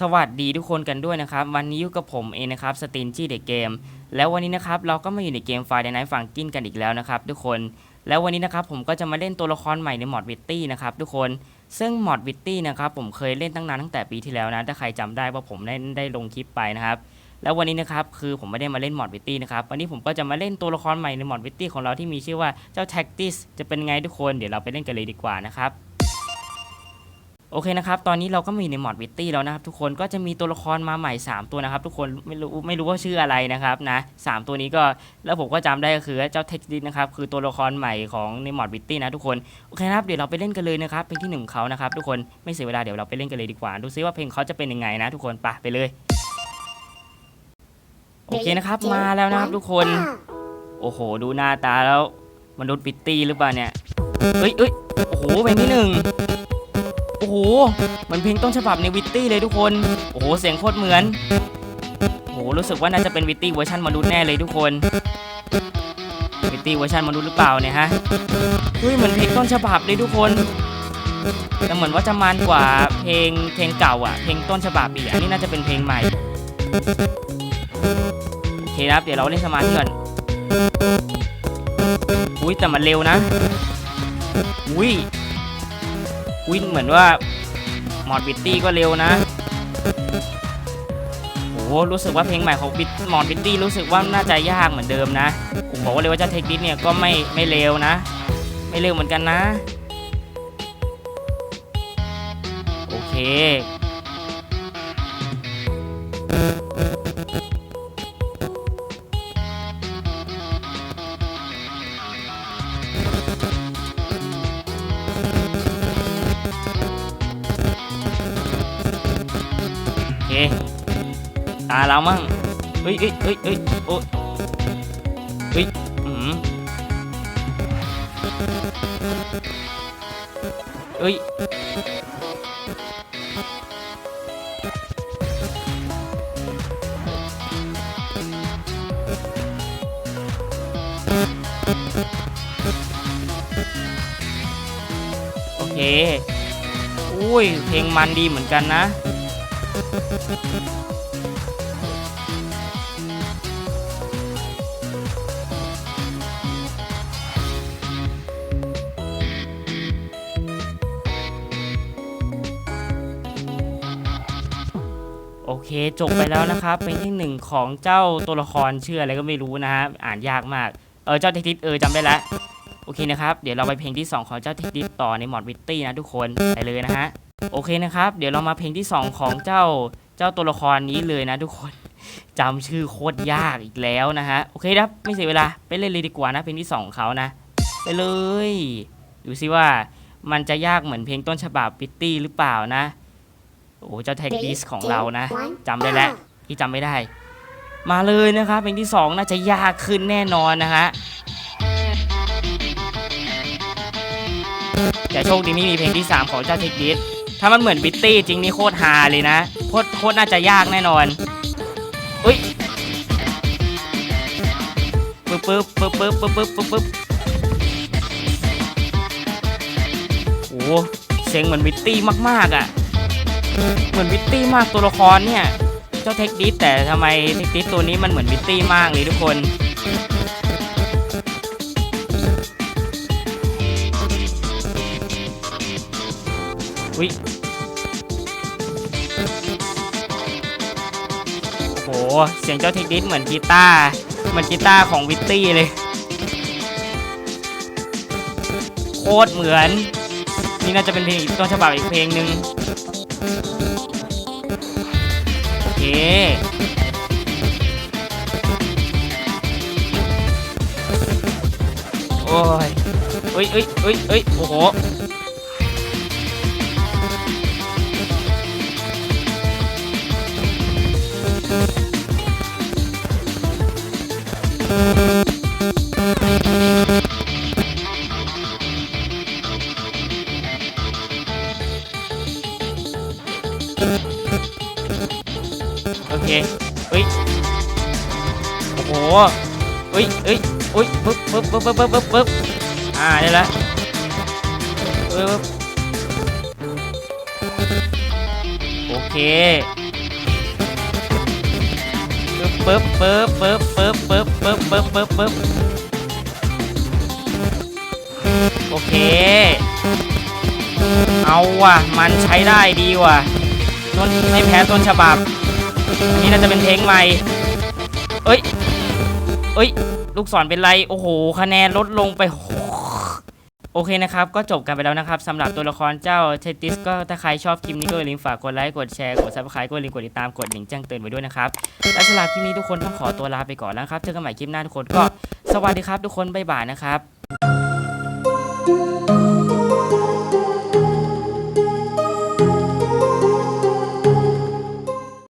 สวัสดีทุกคนกันด้วยนะครับ วันนี้อยู่กับผมเองนะครับสตินจี้เด็กเกม แล้ววันนี้นะครับเราก็มาอยู่ในเกมไฟเดนไนฟังกินกันอีกแล้วนะครับทุกคน แล้ววันนี้นะครับผมก็จะมาเล่นตัวละครใหม่ในมอดวิตตี้นะครับทุกคน ซึ่งมอดวิตตี้นะครับผมเคยเล่นตั้งนานตั้งแต่ปีที่แล้วนะ ถ้าใครจำได้ว่าผมได้ได้ลงคลิปไปนะครับ แล้ววันนี้นะครับคือผมไม่ได้มาเล่นมอดวิตตี้นะครับ วันนี้ผมก็จะมาเล่นตัวละครใหม่ในมอดวิตตี้ของเราที่มีชื่อว่าเจ้าแท็กติสจะเป็นไงทุกคน เดี๋ยวเราไปเล่นกันเลยดีกว่านะครับ โอเคนะครับ ตอนนี้เราก็มีในมอดวิตตี้แล้วนะครับ ทุกคนก็จะมีตัวละครมาใหม่ 3 ตัวนะครับ ทุกคนไม่รู้ไม่รู้ว่าชื่ออะไรนะครับนะสามตัวนี้ก็แล้วผมก็จำได้ก็คือเจ้าเท็กดิสนะครับคือตัวละครใหม่ของในมอดวิตตี้นะทุกคนโอเคนะครับเดี๋ยวเราไปเล่นกันเลยนะครับเพลงที่หนึ่งของเขานะครับทุกคนไม่เสียเวลาเดี๋ยวเราไปเล่นกันเลยดีกว่า ดูซิว่าเพลงเขาจะเป็นยังไงนะทุกคนไปไปเลยโอเคนะครับมาแล้วนะครับทุกคน โอ้โห ดูหน้าตาแล้วมนุษย์วิตตี้หรือเปล่าเนี่ยเอ้ยเอ้ยโอ้โหเพลงที่หนึ่ง โอ้โหเหมือนเพลงต้นฉบับในวิตตี้เลยทุกคน โอ้โห เสียงโคตรเหมือน โอ้โห รู้สึกว่าน่าจะเป็นวิตตี้เวอร์ชันมนุษย์แน่เลยทุกคน วิตตี้เวอร์ชันมนุษย์หรือเปล่าเนี่ยฮะ เฮ้ย เหมือนเพลงต้นฉบับเลยทุกคน แต่เหมือนว่าจะมันกว่าเพลงเพลงเก่าอะ เพลงต้นฉบับอีกอันนี้น่าจะเป็นเพลงใหม่ โอเคครับ เดี๋ยวเราเล่นสมาธิก่อน อุ้ยแต่มันเร็วนะ อุ้ย วิ่งเหมือนว่ามอดบิตตี้ก็เร็วนะโอ้รู้สึกว่าเพลงใหม่ของบิตมอดบิตตี้รู้สึกว่าน่าจะยากเหมือนเดิมนะผมบอกว่าเลยว่าเจ้าเทคนิคเนี่ยก็ไม่ไม่เร็วนะ ไม่เร็วเหมือนกันนะ โอเค ตาเรามั่งเฮ้ยเฮ้ยเฮ้ยเฮ้ยโอ้เฮ้ยอืมเฮ้ยโอเค อุ้ย เพลงมันดีเหมือนกันนะ โอเค จบไปแล้วนะครับ เป็นที่หนึ่งของเจ้าตัวละครชื่ออะไรก็ไม่รู้นะฮะ อ่านยากมาก เออ เจ้าเทคนิคเออจำได้แล้ว โอเคนะครับ เดี๋ยวเราไปเพลงที่ 2 ของเจ้าเทคนิคต่อในมอดวิตตี้นะทุกคน ไปเลยนะฮะ โอเคนะครับ เดี๋ยวเรามาเพลงที่ 2 ของเจ้าเจ้าตัวละครนี้เลยนะทุกคนจำชื่อโคตรยากอีกแล้วนะฮะ โอเคครับไม่เสียเวลาไปเล่นเลยดีกว่านะเพลงที่2ของเขานะ ไปเลย ดูซิว่ามันจะยากเหมือนเพลงต้นฉบับวิตตี้หรือเปล่านะ โอ้เจ้าเทคนิคของเรานะจำได้แล้วที่จำไม่ได้ มาเลยนะครับเพลงที่สองน่าจะยากขึ้นแน่นอนนะฮะแต่โชคดีไม่มีเพลงที่ 3 ของเจ้าเทคดิส ถ้ามันเหมือนบิตตี้จริงนี่โคตรฮาเลยนะ โคตรโคตรน่าจะยากแน่นอนอุ้ยปึ๊บปึ๊บปึ๊บปึ๊บปึ๊บปึ๊บปึ๊บปึ๊บโอ้เสียงเหมือนบิตตี้มากๆอะ เหมือนวิตตี้มากตัวละครเนี่ย เจ้าเทคดิสแต่ทำไมเทคดิสตัวนี้มันเหมือนวิตตี้มากเลยทุกคน อุ้ยโอ้โห เสียงเจ้าเทคดิสเหมือนกีตาร์เหมือนกีตาร์ของวิตตี้เลย โคตรเหมือน นี่น่าจะเป็นเพลงอีกต้นฉบับอีกเพลงหนึ่งโอเคโอ้ยเอ้ยเอ้ยเอ้ยเอ้ยโอ้โห โอเคเอ้ยโอ้โหเอ้ยเอ้ยเอ้ยปึ๊บปึ๊บปึ๊บปึ๊บปึ๊บปึ๊บปึ๊บอ่าได้แล้วปึ๊บโอเคปึ๊บปึ๊บปึ๊บปึ๊บปึ๊บปึ๊บปึ๊บปึ๊บปึ๊บโอเค เอาว่ะ มันใช้ได้ดีว่ะ ต้นไม่แพ้ต้นฉบับอันนี้น่าจะเป็นเพลงใหม่ เอ้ย เอ้ย ลูกศรเป็นไร โอ้โห คะแนนลดลงไป โอเคนะครับ ก็จบกันไปแล้วนะครับสำหรับตัวละครเจ้าเทติสก็ถ้าใครชอบคลิปนี้ก็อย่าลืมฝากกดไลค์ กดแชร์ กดซับสไครต์ก็อย่าลืมกดติดตาม กดลิงแจ้งเตือนไว้ด้วยนะครับ และสำหรับคลิปนี้ทุกคนต้องขอตัวลาไปก่อนแล้วครับ เจอกันใหม่คลิปหน้าทุกคนก็สวัสดีครับทุกคนบ๊ายบายนะครับ